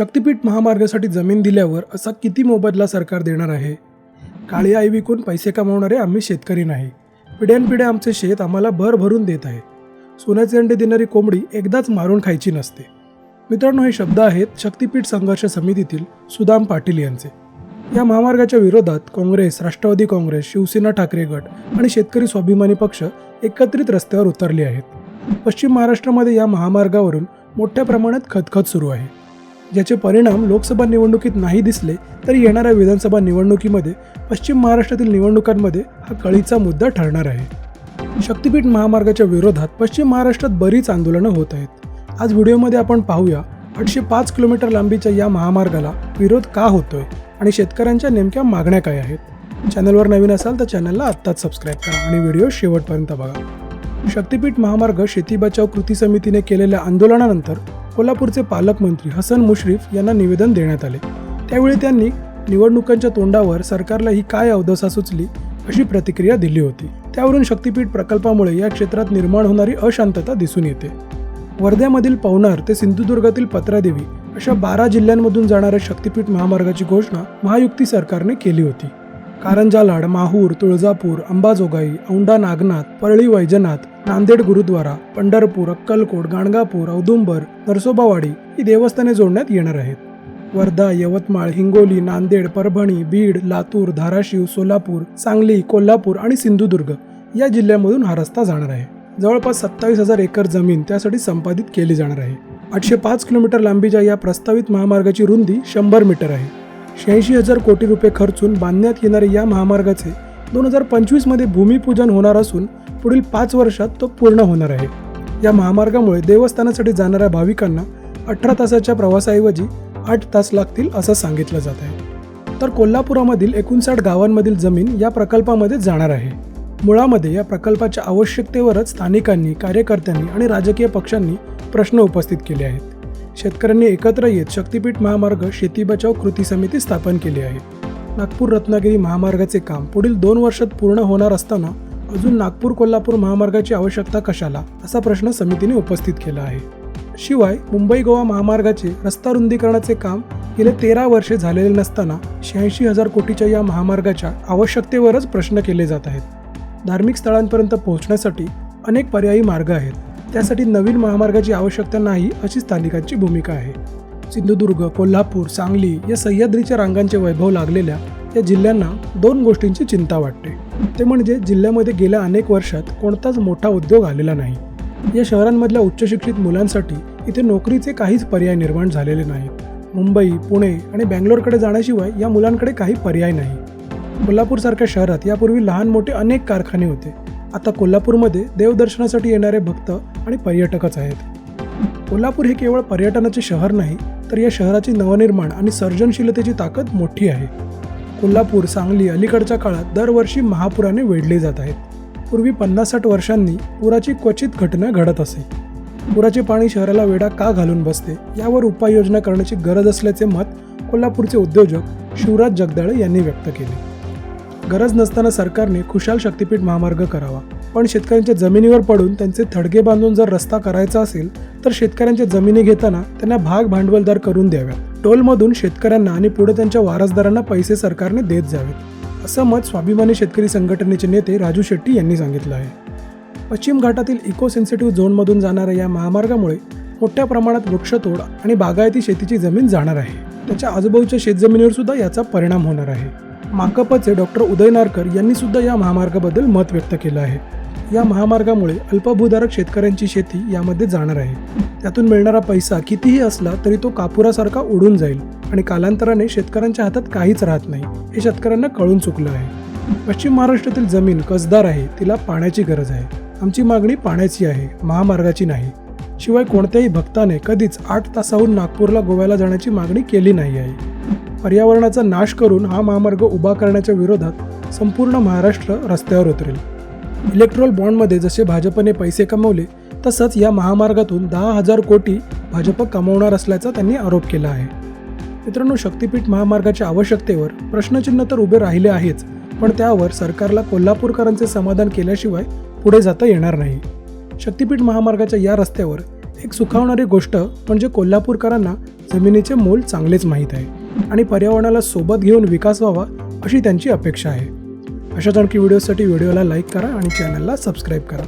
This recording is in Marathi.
शक्तिपीठ महामार्गासाठी जमीन दिल्यावर असा किती मोबदला सरकार देणार आहे? काळी आई विकून पैसे कमावणारे आम्ही शेतकरी नाही. पिढ्यानपिढ्या आमचे शेत आम्हाला भर भरून देत आहे सोन्याचे अंडे देणारी कोंबडी एकदाच मारून खायची नसते. मित्रांनो हे शब्द आहेत शक्तिपीठ संघर्ष समितीतील सुदाम पाटील यांचे. या महामार्गाच्या विरोधात काँग्रेस राष्ट्रवादी काँग्रेस शिवसेना ठाकरे गट आणि शेतकरी स्वाभिमानी पक्ष एकत्रित रस्त्यावर उतरले आहेत. पश्चिम महाराष्ट्रामध्ये या महामार्गावरून मोठ्या प्रमाणात खतखत सुरू आहे. ज्याचे परिणाम लोकसभा निवडणुकीत नाही दिसले तरी येणाऱ्या विधानसभा निवडणुकीमध्ये पश्चिम महाराष्ट्रातील निवडणुकांमध्ये हा कळीचा मुद्दा ठरणार आहे. शक्तिपीठ महामार्गाच्या विरोधात पश्चिम महाराष्ट्रात बरीच आंदोलनं होत आहेत. आज व्हिडिओमध्ये आपण पाहूया आठशे पाच किलोमीटर लांबीच्या या महामार्गाला विरोध का होतोय आणि शेतकऱ्यांच्या नेमक्या मागण्या काय आहेत? चॅनलवर नवीन असाल तर चॅनलला आत्ताच सबस्क्राईब करा आणि व्हिडिओ शेवटपर्यंत बघा. शक्तिपीठ महामार्ग शेती बचाव कृती समितीने केलेल्या आंदोलनानंतर कोल्हापूरचे पालकमंत्री हसन मुश्रीफ यांना निवेदन देण्यात आले. त्यावेळी त्यांनी निवडणुकांच्या तोंडावर सरकारला ही काय अवदसा सुचली अशी प्रतिक्रिया दिली होती. त्यावरून शक्तिपीठ प्रकल्पामुळे या क्षेत्रात निर्माण होणारी अशांतता दिसून येते. वर्ध्यामधील पवनार ते सिंधुदुर्गातील पत्रादेवी अशा बारा जिल्ह्यांमधून जाणाऱ्या शक्तिपीठ महामार्गाची घोषणा महायुक्ती सरकारने केली होती. कारंजा लाड माहूर तुळजापूर अंबाजोगाई औंढा नागनाथ परळी वैजनाथ नांदेड गुरुद्वारा पंढरपूर अक्कलकोट गाणगापूर औदुंबर नरसोबावाडी ही देवस्थाने जोडण्यात येणार आहेत. वर्धा यवतमाळ हिंगोली नांदेड परभणी बीड लातूर धाराशिव सोलापूर सांगली कोल्हापूर आणि सिंधुदुर्ग या जिल्ह्यामधून हा रस्ता जाणार आहे. जवळपास सत्तावीस हजार एकर जमीन त्यासाठी संपादित केली जाणार आहे. आठशे पाच किलोमीटर लांबीच्या या प्रस्तावित महामार्गाची रुंदी शंभर मीटर आहे. शहाऐंशी हजार कोटी रुपये खर्चून बांधण्यात येणारे या महामार्गाचे दोन हजार पंचवीसमध्ये भूमिपूजन होणार असून पुढील पाच वर्षात तो पूर्ण होणार आहे. या महामार्गामुळे देवस्थानासाठी जाणाऱ्या भाविकांना अठरा तासाच्या प्रवासाऐवजी आठ तास लागतील असं सांगितलं जात आहे. तर कोल्हापुरामधील एकोणसाठ गावांमधील जमीन या प्रकल्पामध्ये जाणार आहे. मुळामध्ये या प्रकल्पाच्या आवश्यकतेवरच स्थानिकांनी कार्यकर्त्यांनी आणि राजकीय पक्षांनी प्रश्न उपस्थित केले आहेत. शेतकऱ्यांनी एकत्र येत शक्तिपीठ महामार्ग शेती बचाव कृती समिती स्थापन केली आहे. नागपूर रत्नागिरी महामार्गाचे काम पुढील दोन वर्षात पूर्ण होणार असताना अजून नागपूर कोल्हापूर महामार्गाची आवश्यकता कशाला असा प्रश्न समितीने उपस्थित केला आहे. शिवाय मुंबई गोवा महामार्गाचे रस्ता रुंदीकरणाचे काम गेले तेरा वर्षे झालेले नसताना शहाऐंशी हजार कोटीच्या या महामार्गाच्या आवश्यकतेवरच प्रश्न केले जात आहेत. धार्मिक स्थळांपर्यंत पोहोचण्यासाठी अनेक पर्यायी मार्ग आहेत. त्यासाठी नवीन महामार्गाची आवश्यकता नाही अशी स्थानिकांची भूमिका आहे. सिंधुदुर्ग कोल्हापूर सांगली या सह्याद्रीच्या रांगांचे वैभव लागलेल्या या जिल्ह्यांना दोन गोष्टींची चिंता वाटते. ते म्हणजे जिल्ह्यामध्ये गेल्या अनेक वर्षात कोणताच मोठा उद्योग आलेला नाही. या शहरांमधल्या उच्चशिक्षित मुलांसाठी इथे नोकरीचे काहीच पर्याय निर्माण झालेले नाहीत. मुंबई पुणे आणि बँगलोरकडे जाण्याशिवाय या मुलांकडे काही पर्याय नाही. कोल्हापूरसारख्या शहरात यापूर्वी लहान मोठे अनेक कारखाने होते. आता कोल्हापूरमध्ये देवदर्शनासाठी येणारे भक्त आणि पर्यटकच आहेत. कोल्हापूर हे केवळ पर्यटनाचे शहर नाही तर या शहराची नवनिर्माण आणि सर्जनशीलतेची ताकद मोठी आहे. कोल्हापूर सांगली अलीकडच्या काळात दरवर्षी महापुराने वेढले जात आहेत. पूर्वी पन्नास साठ वर्षांनी पुराची क्वचित घटना घडत असे. पुराचे पाणी शहराला वेढा का घालून बसते यावर उपाययोजना करण्याची गरज असल्याचे मत कोल्हापूरचे उद्योजक शिवराज जगदाळे यांनी व्यक्त केले. गरज नसताना सरकारने खुशाल शक्तिपीठ महामार्ग करावा. पण शेतकऱ्यांच्या जमिनीवर पडून त्यांचे थडगे बांधून जर रस्ता करायचा असेल तर शेतकऱ्यांच्या जमिनी घेताना त्यांना भाग भांडवलदार करून द्याव्यात. टोलमधून शेतकऱ्यांना आणि पुढे त्यांच्या वारसदारांना पैसे सरकारने देत जावेत. असं मत स्वाभिमानी शेतकरी संघटनेचे नेते राजू शेट्टी यांनी सांगितलं आहे. पश्चिम घाटातील इको सेन्सिटिव्ह झोनमधून जाणाऱ्या या महामार्गामुळे मोठ्या प्रमाणात वृक्षतोड आणि बागायती शेतीची जमीन जाणार आहे. त्याच्या आजूबाजूच्या शेतजमिनीवर सुद्धा याचा परिणाम होणार आहे. माकपचे डॉक्टर उदय नारकर यांनी सुद्धा या महामार्गाबद्दल मत व्यक्त केलं आहे. या महामार्गामुळे अल्पभूधारक शेतकऱ्यांची शेती यामध्ये जाणार आहे. त्यातून मिळणारा पैसा कितीही असला तरी तो कापुरासारखा उडून जाईल आणि कालांतराने शेतकऱ्यांच्या हातात काहीच राहत नाही. हे शेतकऱ्यांना कळून चुकलं आहे. पश्चिम महाराष्ट्रातील जमीन कसदार आहे तिला पाण्याची गरज आहे. आमची मागणी पाण्याची आहे महामार्गाची नाही. शिवाय कोणत्याही भक्ताने कधीच आठ तासाहून नागपूरला गोव्याला जाण्याची मागणी केली नाही आहे. पर्यावरणाचा नाश करून हा महामार्ग उभा करण्याच्या विरोधात संपूर्ण महाराष्ट्र रस्त्यावर उतरेल. इलेक्ट्रॉल बॉन्डमध्ये जसे भाजपने पैसे कमवले तसंच या महामार्गातून दहा हजार कोटी भाजप कमवणार असल्याचा त्यांनी आरोप केला आहे. मित्रांनो शक्तीपीठ महामार्गाच्या आवश्यकतेवर प्रश्नचिन्ह तर उभे राहिले आहेच पण त्यावर सरकारला कोल्हापूरकरांचे समाधान केल्याशिवाय पुढे जाता येणार नाही. शक्तिपीठ महामार्गाच्या या रस्त्यावर एक सुखावणारी गोष्ट म्हणजे कोल्हापूरकरांना जमिनीचे मोल चांगलेच माहीत आहे. आणि पर्यावरणाला सोबत घेऊन विकास व्हावा अशी त्यांची अपेक्षा आहे. अशाच आणखी व्हिडिओसाठी व्हिडिओला लाईक करा आणि चॅनलला सबस्क्राईब करा.